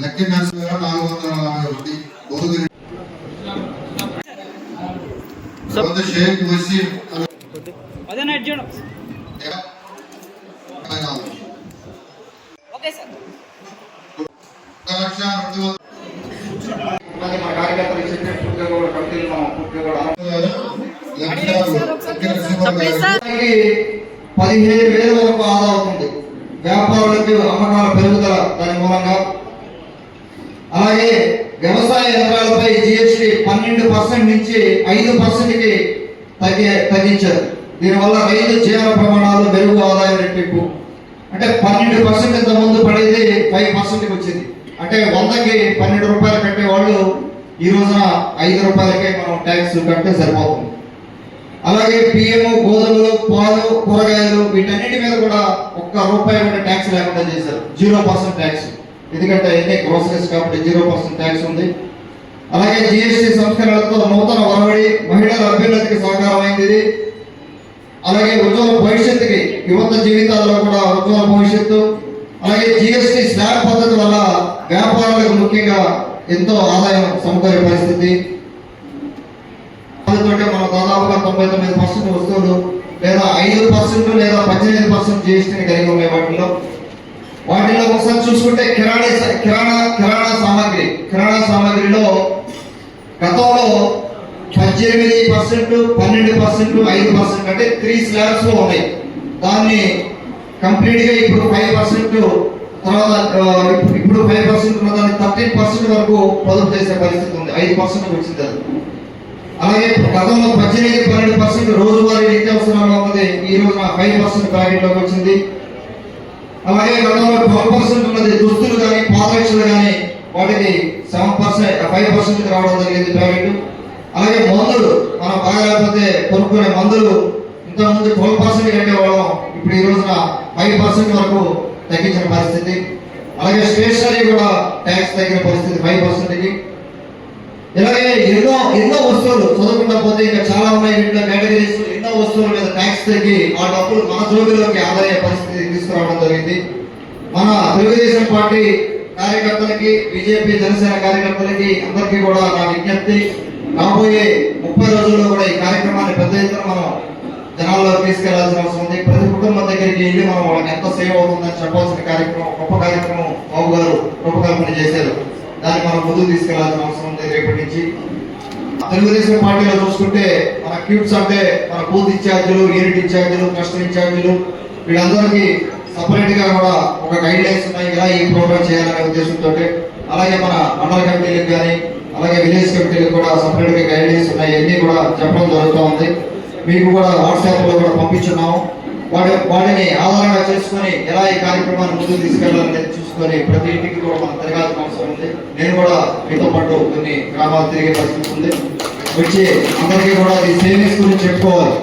Lucky nursing నాలుగు వందల నలభై ఒకటి. షేక్ వసీం ఒక లక్ష రెండు వందల పదిహేను వేల వరకు ఆదా అవుతుంది వ్యాపారులకు అమ్మకాల పెరుగుదల దాని మూలంగా అలాగే వ్యవసాయ యంత్రాలపై జిఎస్టి పన్నెండు పర్సెంట్ నుంచి ఐదు పర్సెంట్కి తగ్గి తగ్గించారు. దీనివల్ల రైతు జీవన ప్రమాణాలు మెరుగు ఆదాయం రెట్టింపు. అంటే పన్నెండు పర్సెంట్ ఇంత ముందు పడేది ఫైవ్ పర్సెంట్కి వచ్చింది. అంటే వందకి పన్నెండు రూపాయలు కట్టే వాళ్ళు ఈ రోజున ఐదు రూపాయలకే మనం ట్యాక్స్ కడితే సరిపోతుంది. అలాగే బియ్యము గోధుమలు పాలు కూరగాయలు వీటన్నిటి మీద కూడా ఒక్క రూపాయి కూడా ట్యాక్స్ లేకుండా చేశారు. Zero percent tax. ఎందుకంటే అయితే గ్రోసరీస్ కాబట్టి జీరో పర్సెంట్ ట్యాక్స్ ఉంది. అలాగే జిఎస్టి సంస్కరణలతో నూతన ఒరవడి మహిళల అభ్యున్నతికి సహకారమైంది అలాగే ఉజ్వల భవిష్యత్తుకి యువత జీవితాల్లో కూడా ఉజ్వల భవిష్యత్తు. అలాగే జిఎస్టి స్లాబ్ పద్ధతి వల్ల వ్యాపారాలకు ముఖ్యంగా ఎంతో ఆదాయం సమకూరే పరిస్థితి. తోటే మనం దాదాపుగా తొంభై తొమ్మిది పర్సెంట్ వస్తువులు లేదా ఐదు పర్సెంట్ లేదా పద్దెనిమిది పర్సెంట్ జిఎస్టీని కలిగి ఉన్నాయి వాటిలో వాటిలో ఒకసారి చూసుకుంటే కిరాణా కిరాణా కిరాణా సామాగ్రి కిరాణా సామాగ్రిలో గతంలో పద్దెనిమిది పర్సెంట్ పన్నెండు పర్సెంట్ ఐదు పర్సెంట్ అంటే త్రీ స్లాబ్స్లో ఉన్నాయి. దాన్ని కంప్లీట్గా ఇప్పుడు ఫైవ్ పర్సెంట్ తర్వాత ఇప్పుడు- ఇప్పుడు ఫైవ్ పర్సెంట్ ఉన్న దాన్ని థర్టీన్ పర్సెంట్ వరకు పొదుపు చేసే పరిస్థితి ఉంది. ఐదు పర్సెంట్ వచ్చింది అది. అలాగే గతంలో పద్దెనిమిది పన్నెండు పర్సెంట్ రోజువారీ నిత్యావసరాలు ఉన్నది. ఈ రోజున ఫైవ్ పర్సెంట్ ప్యాకెట్లోకి వచ్చింది. అలాగే గతంలో ట్వెల్వ్ పర్సెంట్ ఉన్నది. దుస్తులు కానీ పాదరక్షలు కానీ వాటికి సెవెన్ పర్సెంట్ ఫైవ్ పర్సెంట్ రావడం జరిగింది ప్యాకెట్ అలాగే మందులు మనం బాగలేకపోతే కొనుక్కునే మందులు ఇంతకుముందు ట్వెల్వ్ పర్సెంట్ కట్టేవాళ్ళం. ఇప్పుడు ఈ రోజున ఫైవ్ పర్సెంట్ వరకు తగ్గించిన పరిస్థితి. అలాగే స్టేషనరీ కూడా ట్యాక్స్ తగ్గిన పరిస్థితి ఫైవ్ పర్సెంట్కి. ఇలాగే ఎన్నో ఎన్నో వస్తువులు చదువుకుండా పోతే ఇంకా చాలా ఉన్నాయి. వీటిలో కేటగిరీస్ ఎన్నో వస్తువుల మీద ట్యాక్స్ తగ్గి ఆ డబ్బులు మన జోబిలోకి ఆదాయ పరిస్థితి తీసుకురావడం జరిగింది. మన తెలుగుదేశం పార్టీ కార్యకర్తలకి బీజేపీ జనసేన కార్యకర్తలకి అందరికీ కూడా నా విజ్ఞప్తి. రాబోయే ముప్పై రోజుల్లో కూడా ఈ కార్యక్రమాన్ని పెద్ద ఎత్తున మనం జనాల్లో తీసుకెళ్ళాల్సిన అవసరం ఉంది. ప్రతి కుటుంబం దగ్గరికి వెళ్ళి మనం వాళ్ళకి ఎంత సేవ అవుతుందని చెప్పాల్సిన కార్యక్రమం గొప్ప కార్యక్రమం బాబు గారు రూపకల్పన చేశారు. దాన్ని మనం ముందుకు తీసుకెళ్ళాల్సిన అవసరం ఉంది రేపటి నుంచి. తెలుగుదేశం పార్టీలో చూసుకుంటే మన క్యూబ్స్ అంటే మన బూత్ ఇన్ఛార్జీలు యూనిట్ ఇన్ఛార్జీలు ట్రస్ట్ ఇన్ఛార్జీలు వీళ్ళందరికీ సపరేట్గా కూడా ఒక గైడ్ లైన్స్ ఉన్నాయి ఇలా ఈ ప్రోగ్రామ్ చేయాలనే ఉద్దేశంతో అలాగే మన మండల కమిటీలకు కానీ అలాగే విలేజ్ కమిటీలకు కూడా సపరేట్గా గైడ్ లైన్స్ ఉన్నాయి. అన్ని కూడా చెప్పడం జరుగుతూ ఉంది. మీకు కూడా వాట్సాప్లో కూడా పంపించున్నాము వాటి వాటిని ఆధారంగా చేసుకొని ఎలా ఈ కార్యక్రమాన్ని ముందుకు తీసుకెళ్ళాలని చూసుకొని ప్రతి ఇంటికి కూడా మనం తిరగాల్సిన అవసరం ఉంది. నేను కూడా మీతో పాటు కొన్ని గ్రామాలు తిరిగే పరిస్థితి ఉంది. వచ్చి అందరికీ కూడా ఈ సేవింగ్స్ గురించి చెప్పుకోవాలి.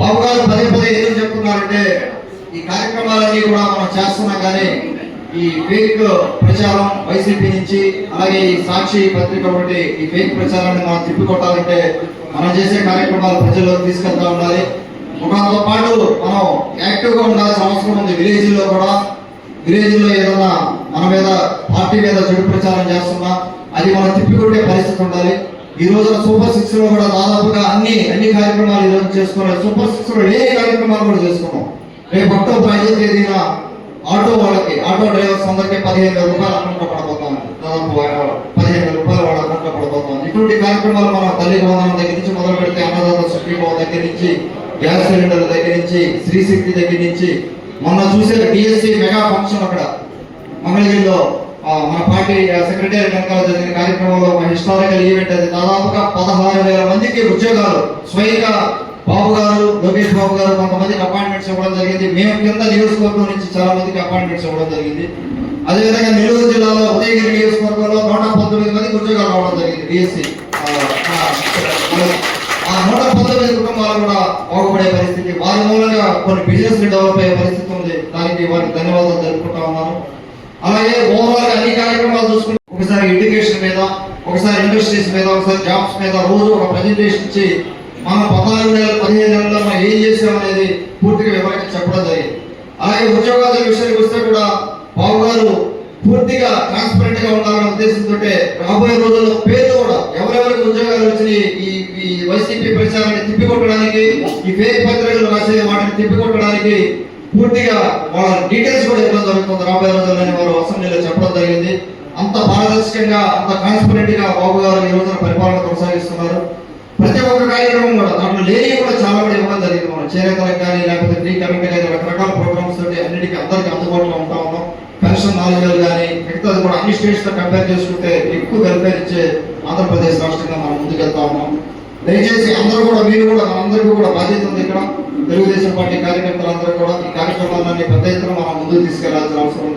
బాబు గారు పదే పదే ఎందుకు చెప్తున్నారంటే ఈ కార్యక్రమాలన్నీ కూడా మనం చేస్తున్నాం కానీ ఈ ఫేక్ ప్రచారం వైసీపీ నుంచి అలాగే ఈ సాక్షి పత్రిక ఒకటి ఈ ఫేక్ ప్రచారాన్ని మనం తిప్పికొట్టాలంటే మనం చేసే కార్యక్రమాలు ప్రజల్లోకి తీసుకెళ్తా ఉండాలి. ఒకతో పాటు మనం యాక్టివ్గా ఉండాల్సిన అవసరం ఉంది. విలేజ్లో కూడా విలేజ్లో ఏదైనా మన మీద పార్టీ మీద చెడు ప్రచారం చేస్తున్నా అది మనం తిప్పికొట్టే పరిస్థితి ఉండాలి. ఈ రోజున సూపర్ సిక్స్లో కూడా దాదాపుగా అన్ని అన్ని కార్యక్రమాలు ఈ రోజు సూపర్ సిక్స్లో ఏ కార్యక్రమాలు కూడా చేసుకున్నాం. రేపు అక్టోబర్ ఐదో ఆటో వాళ్ళకి ఆటో డ్రైవర్స్ అందరికీ పదిహేను వేల రూపాయలు అకౌంట్లో దాదాపు పదిహేను వేల రూపాయలు వాళ్ళ అకౌంట్లో ఇటువంటి కార్యక్రమాలు మనం తల్లి వందనం దగ్గర నుంచి మొదలు పెడితే అన్నదాత సుఖీభావ దగ్గర నుంచి గ్యాస్ సిలిండర్ దగ్గర నుంచి శ్రీశక్తి శక్తి దగ్గర నుంచి. మొన్న చూసే బిఎస్సి మెగా ఫంక్షన్ అక్కడ. మంగళగిరిలో మన పార్టీ సెక్రటరీ వెనకాల జరిగిన కార్యక్రమంలో హిస్టారికల్ ఈవెంట్ అది. దాదాపుగా పదహారు వేల మందికి ఉద్యోగాలు స్వయంగా బాబు గారు లోకేష్ బాబు గారు కొంతమందికి అపాయింట్మెంట్స్ ఇవ్వడం జరిగింది. మేము కింద నియోజకవర్గం నుంచి చాలా మందికి అపాయింట్మెంట్స్ ఇవ్వడం జరిగింది. అదేవిధంగా నెల్లూరు జిల్లాలో ఉదయగిరి నియోజకవర్గంలో నూట పంతొమ్మిది మందికి ఉద్యోగాలు రావడం జరిగింది. బీఎస్సీ ఆ నూట పంతొమ్మిది కుటుంబాలు కూడా బాగుపడే పరిస్థితి. వారి మూలంగా కొన్ని బిజినెస్ డెవలప్ అయ్యే పరిస్థితి ఉంది. దానికి వారికి ధన్యవాదాలు జరుపుకుంటా ఉన్నాను. అలాగే ఓవరాల్ అన్ని కార్యక్రమాలు చూసుకుంటే ఒకసారి ఎడ్యుకేషన్ మీద ఒకసారి ఇండస్ట్రీస్ మీద ఒకసారి జాబ్స్ మీద రోజు ఒక ప్రజెంటేషన్ ఇచ్చి మన పదహారు వేల పదిహేను నెలల్లో మనం ఏం చేసామనేది పూర్తిగా వివరించి చెప్పడం జరిగింది. అలాగే ఉద్యోగాల విషయానికి వస్తే కూడా బాబు గారు పూర్తిగా ట్రాన్స్పరెంట్గా ఉండాలనే ఉద్దేశంతో రాబోయే రోజుల్లో పేర్లు కూడా ఎవరెవరికి ఉద్యోగాలు వచ్చినాయి ఈ ఈ వైసీపీ ప్రచారాన్ని తిప్పికొట్టడానికి ఈ ఫేక్ పత్రికలు రాసే వాటిని తిప్పికొట్టడానికి పూర్తిగా వాళ్ళ డీటెయిల్స్ కూడా ఇవ్వడం జరుగుతుంది రాబోయే రోజుల్లోనే వారు అసెంబ్లీలో చెప్పడం జరిగింది. అంత పారదర్శకంగా అంత ట్రాన్స్పరెంట్గా బాబు గారు ఈ రోజున పరిపాలన కొనసాగిస్తున్నారు. ప్రతి ఒక్క కార్యక్రమం కూడా దాంట్లో లేని కూడా చాలా కూడా ఇవ్వడం జరిగింది. మనం చేరేతలకు కానీ లేకపోతే ఫ్రీ కరెంట్ కానీ రకరకాల ప్రోగ్రామ్స్ తోటి అన్నిటికీ అందరికీ అందుబాటులో ఉంటా ఉన్నాం. పెన్షన్ నాలుగు వేలు కానీ మిగతా కూడా అన్ని స్టేట్స్తో కంపేర్ చేసుకుంటే ఎక్కువ వెల్ఫేర్ ఇచ్చే ఆంధ్రప్రదేశ్ రాష్ట్రంగా మనం ముందుకెళ్తా ఉన్నాం. దయచేసి అందరూ కూడా మీరు కూడా మనందరికీ కూడా బాధ్యత ఉంది ఇక్కడ. తెలుగుదేశం పార్టీ కార్యకర్తలందరూ కూడా ఈ కార్యక్రమాలన్నీ పెద్ద ఎత్తున మనం ముందుకు తీసుకెళ్ళాల్సిన అవసరం